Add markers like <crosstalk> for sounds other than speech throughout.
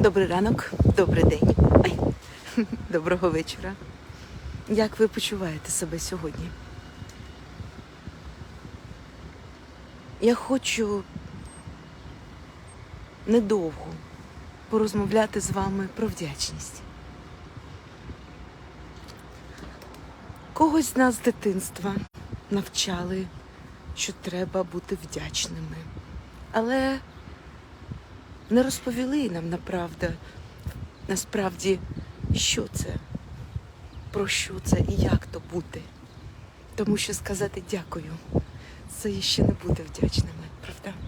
Добрий ранок, добрий день. Ай, <laughs> доброго вечора. Як ви почуваєте себе сьогодні? Я хочу недовго порозмовляти з вами про вдячність. Когось з нас з дитинства навчали, що треба бути вдячними. Але не розповіли нам направда, насправді, що це, про що це і як то бути. Тому що сказати дякую, це ще не бути вдячними, правда?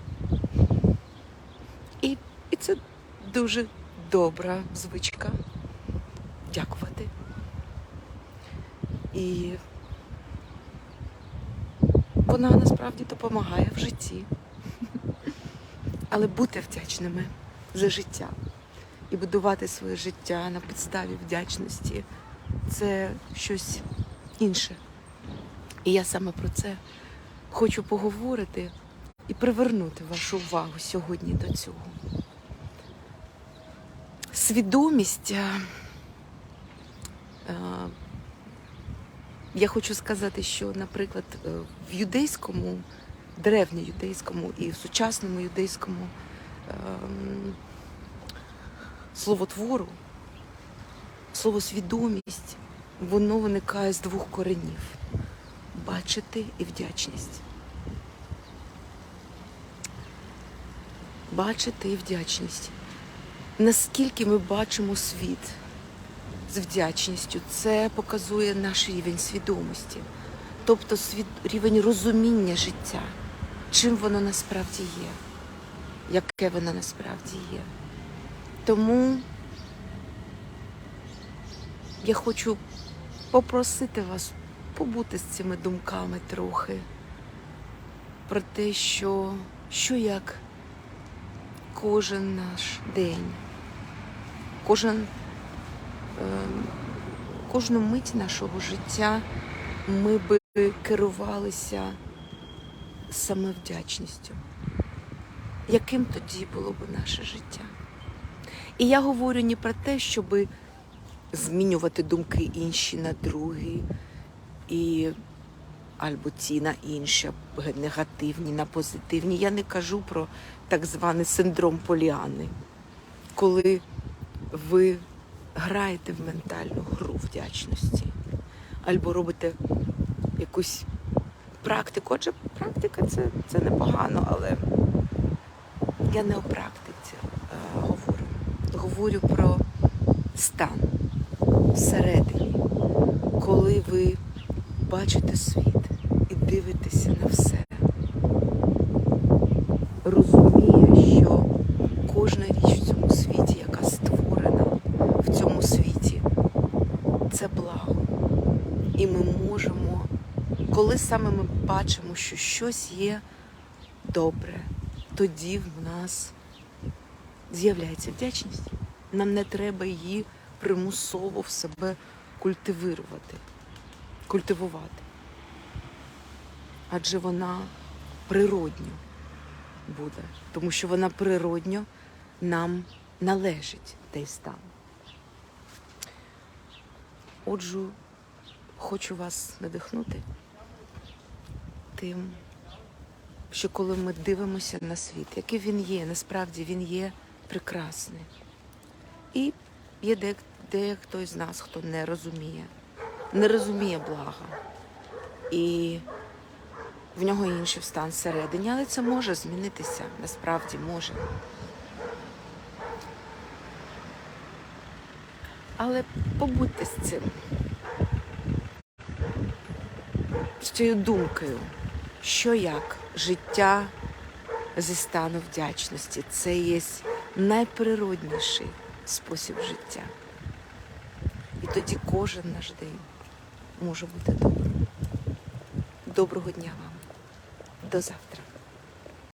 І, і це дуже добра звичка дякувати. І вона насправді допомагає в житті. Але бути вдячними за життя і будувати своє життя на підставі вдячності це щось інше. І я саме про це хочу поговорити і привернути вашу увагу сьогодні до цього. Свідомість. а, а, Я хочу сказати, що, наприклад, е, в юдейському, древньоюдейському і в сучасному юдейському ем, словотвору, слово свідомість, воно виникає з двох коренів бачити і вдячність. Бачити і вдячність. Наскільки ми бачимо світ з вдячністю, це показує наш рівень свідомості, тобто рівень розуміння життя, чим воно насправді є, яке воно насправді є. Тому я хочу попросити вас побути з цими думками трохи про те, що, що як кожен наш день, кожен, е, кожну мить нашого життя ми би керувалися саме вдячністю. Яким тоді було б наше життя? І я говорю не про те, щоб змінювати думки інші на другі, і або ті на інші, негативні на позитивні. Я не кажу про так званий синдром поліани, коли ви граєте в ментальну гру вдячності, або робите якусь практику. Отже, практика це, це непогано, але я не о практиці е, говорю. Говорю про стан всередині, коли ви бачите світ і дивитеся на все, розуміє, що кожна річ в цьому світі, яка створена в цьому світі, це благо. І ми можемо, коли саме ми бачимо, що щось є добре, тоді в нас з'являється вдячність. Нам не треба її примусово в себе культивувати, культивувати. Адже вона природньо буде, тому що вона природньо нам належить той стан. Отже, хочу вас надихнути тим, що коли ми дивимося на світ, який він є, насправді він є прекрасний. І є де, дехто з нас, хто не розуміє, не розуміє блага. І в нього інший стан всередині, але це може змінитися, насправді може. Але побудьте з цим, з цією думкою, що як життя зі стану вдячності. Це є найприродніший спосіб життя. І тоді кожен наш день може бути добрим. Доброго дня вам. До завтра.